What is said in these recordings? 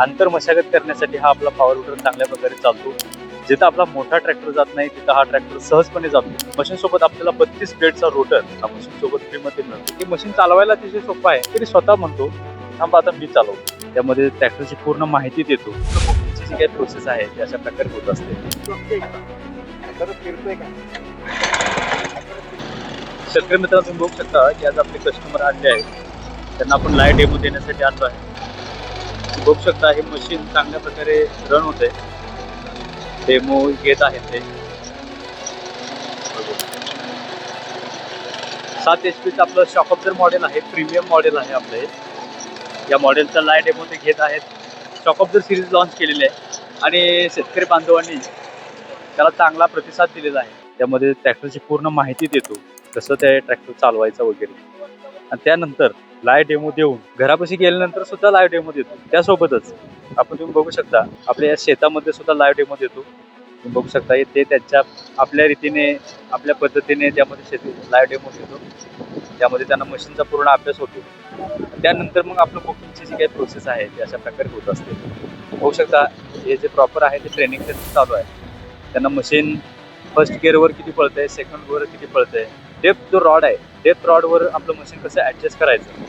अंतर मशागत करण्यासाठी हा आपला पॉवर रोटर चांगल्या प्रकारे चालतो. जिथं आपला मोठा ट्रॅक्टर जात नाही तिथं हा ट्रॅक्टर सहजपणे जातो. मशीन सोबत आपल्याला बत्तीस ब्लेडचा रोटर हा मशीन सोबत फ्रीमध्ये मिळतो. ही मशीन चालवायला अतिशय सोपं आहे तरी स्वतः म्हणतो थांबा आता मी चालवतो. त्यामध्ये ट्रॅक्टरची पूर्ण माहिती देतो. जी काही प्रोसेस आहे ती अशा प्रकारे होत असते. शेतकरी मित्रांनो तुम्ही बघू शकता की आज आपले कस्टमर आले आहेत. त्यांना आपण लाईव्ह डेमो देण्यासाठी आलो आहे. बघू शकता हे मशीन चांगल्या प्रकारे रन होते डेमो घेत आहेत ते. सात एच पीचं आपलं शॉक मॉडेल आहे प्रीमियम मॉडेल आहे आपलं हे. या मॉडेलचा लाइट डेमो ते घेत आहेत. शॉक सिरीज लॉन्च केलेली आहे. आणि शेतकरी बांधवांनी त्याला चांगला प्रतिसाद दिलेला आहे. त्यामध्ये ट्रॅक्टरची पूर्ण माहिती देतो. कसं ते ट्रॅक्टर चालवायचं वगैरे. आणि त्यानंतर लाईव्ह डेमो देऊन घरापाशी गेल्यानंतर सुद्धा लाईव्ह डेमो देतो. त्यासोबतच आपण तुम्ही बघू शकता आपल्या या शेतामध्ये सुद्धा लाईव्ह डेमो देतो. तुम्ही बघू शकता ते त्यांच्या आपल्या रीतीने आपल्या पद्धतीने त्यामध्ये शेती लाईव्ह डेमो देतो. त्यामध्ये त्यांना मशीनचा पूर्ण अभ्यास होतो. त्यानंतर मग आपलं बुकिंगची जी काही प्रोसेस आहे ती अशा प्रकारे होत असते. बघू शकता हे जे प्रॉपर आहे ते ट्रेनिंग त्यांचं चालू आहे. त्यांना मशीन फर्स्ट गिअरवर किती पळतंय सेकंड गिअरवर किती पळतंय डेप्थ जो रॉड आहे डेप्थ रॉडवर आपलं मशीन कसं ॲडजस्ट करायचं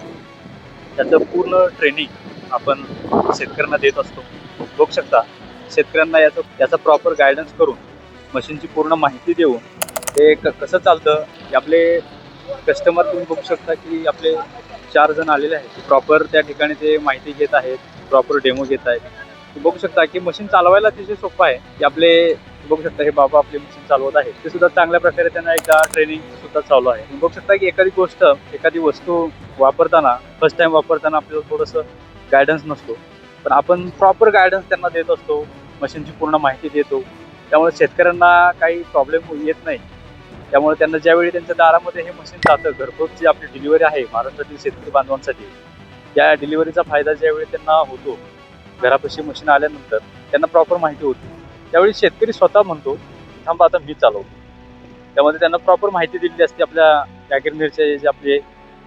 त्याचं पूर्ण ट्रेनिंग आपण शेतकऱ्यांना देत असतो. बघू शकता शेतकऱ्यांना याचं याचा प्रॉपर गायडन्स करून मशीनची पूर्ण माहिती देऊन ते क कसं चालतं की आपले कस्टमर तुम्ही बघू शकता की आपले चार जण आलेले आहेत. प्रॉपर त्या ठिकाणी ते माहिती घेत आहेत प्रॉपर डेमो घेत आहेत. बघू शकता की मशीन चालवायला अतिशय सोपं आहे. की आपले बघू शकता हे बाबा आपली मशीन चालवत आहे ते सुद्धा चांगल्या प्रकारे त्यांना एकदा ट्रेनिंग सुद्धा चालू आहे. बघू शकता की एखादी गोष्ट एखादी वस्तू वापरताना फर्स्ट टाइम वापरताना आपल्याला थोडंसं गायडन्स नसतो. पण आपण प्रॉपर गायडन्स त्यांना देत असतो मशीनची पूर्ण माहिती देतो. त्यामुळे शेतकऱ्यांना काही प्रॉब्लेम येत नाही. त्यामुळे त्यांना ज्यावेळी त्यांच्या दारामध्ये हे मशीन जातं घरपोच जी आपली डिलिव्हरी आहे महाराष्ट्रातील शेतकरी बांधवांसाठी या डिलिव्हरीचा फायदा ज्यावेळी त्यांना होतो घरापाशी मशीन आल्यानंतर त्यांना प्रॉपर माहिती होती. त्यावेळी शेतकरी स्वतः म्हणतो थांबा आता मी चालवतो. त्यामध्ये त्यांना प्रॉपर माहिती दिलेली असते. आपल्या कॅगिरनेरचे जे आपले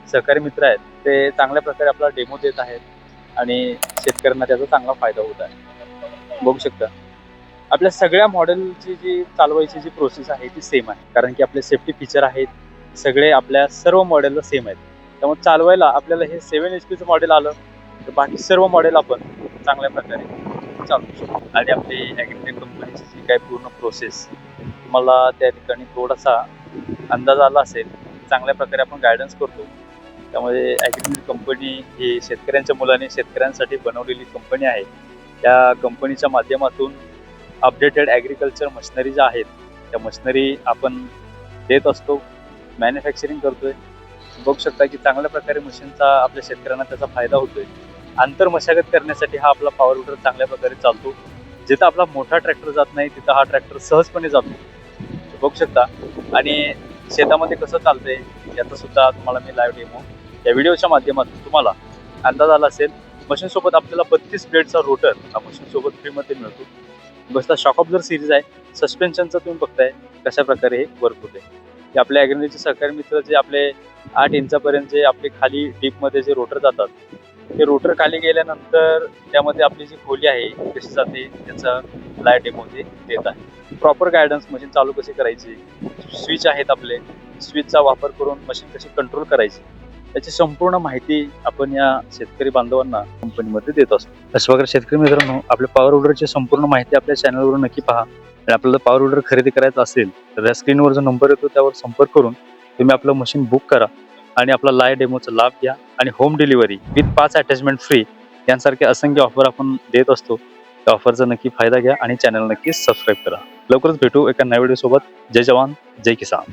सहकारी मित्र आहेत ते चांगल्या प्रकारे आपला डेमो देत आहेत आणि शेतकऱ्यांना त्याचा चांगला फायदा होत आहे. बघू शकता. आपल्या सगळ्या मॉडेलची जी चालवायची जी प्रोसेस आहे ती सेम आहे. कारण की आपले सेफ्टी फीचर आहेत. सगळे आपल्या सर्व मॉडेलला सेम आहेत. त्यामुळे चालवायला आपल्याला हे सेवन एच पीचं मॉडेल आलं तर बाकी सर्व मॉडेल आपण चांगल्या प्रकारे चालू आणि आपली ॲग्रिटेक कंपनीची जी काही पूर्ण प्रोसेस तुम्हाला त्या ठिकाणी थोडासा अंदाज आला असेल चांगल्या प्रकारे आपण गायडन्स करतो. त्यामुळे ॲग्रिटेक कंपनी ही शेतकऱ्यांच्या मुलाने शेतकऱ्यांसाठी बनवलेली कंपनी आहे. त्या कंपनीच्या माध्यमातून अपडेटेड ॲग्रिकल्चर मशिनरी ज्या आहेत त्या मशिनरी आपण देत असतो मॅन्युफॅक्चरिंग करतोय. बघू शकता की चांगल्या प्रकारे मशीनचा आपल्या शेतकऱ्यांना त्याचा फायदा होतोय. आंतर मशागत करण्यासाठी हा आपला पॉवर व्हीलर चांगल्या प्रकारे चालतो. जिथं आपला मोठा ट्रॅक्टर जात नाही तिथं हा ट्रॅक्टर सहजपणे जातो. बघू शकता. आणि शेतामध्ये कसं चालतंय याचा सुद्धा तुम्हाला मी लाईव्ह डेमो या व्हिडिओच्या माध्यमातून तुम्हाला अंदाज आला असेल. मशीनसोबत आपल्याला बत्तीस ब्लेडचा रोटर हा मशीनसोबत फ्रीमध्ये मिळतो. बसता शॉक ऑब्झर सिरीज आहे. सस्पेन्शनचं तुम्ही बघताय कशा प्रकारे हे वर्क होते हे आपल्या ॲग्रिनरीचे सहकारी मित्र जे आपले आठ इंचापर्यंत जे आपले खाली डीपमध्ये जे रोटर जातात ते रोटर खाली गेल्यानंतर त्यामध्ये आपली जी खोली आहे कशी जाते त्याचा लाइट डेमो ते देत आहे. प्रॉपर गायडन्स मशीन चालू कशी करायची? स्विच आहेत आपले. स्विचचा वापर करून मशीन कशी कंट्रोल करायची? त्याची संपूर्ण माहिती आपण या शेतकरी बांधवांना कंपनीमध्ये देत असतो. अशा प्रकारे शेतकरी मित्रांनो आपल्या पॉवर ऑर्डरची संपूर्ण माहिती आपल्या चॅनलवर नक्की पहा. आणि आपल्याला पॉवर ऑर्डर खरेदी करायचा असेल तर या स्क्रीनवर जो नंबर येतो त्यावर संपर्क करून तुम्ही आपलं मशीन बुक करा आणि आपला लाय डेमोचा लाभ घ्या. आणि होम डिलिव्हरी विथ पाच अटॅचमेंट फ्री यांसारखे असंख्य ऑफर आपण देत असतो. त्या ऑफरचा नक्की फायदा घ्या आणि चॅनल नक्की सबस्क्राईब करा. लवकरच भेटू एका नव्या व्हिडिओसोबत जय जवान जय किसान.